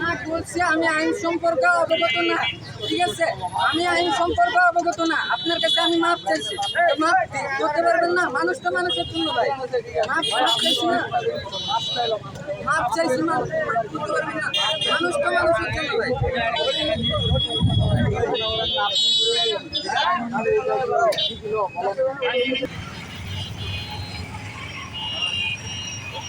না বলছি আমি আইন সম্পর্কে অবগত না, ঠিক আছে? আমি আইন সম্পর্কে অবগত না, আপনার কাছে আমি মাপ চাইছি। মাপ করতে পারবেন না, মানুষ তো মানুষের জন্য ভাই। মাপ চাইছি না। মাপ চাইছি না মানুষ তো মানুষের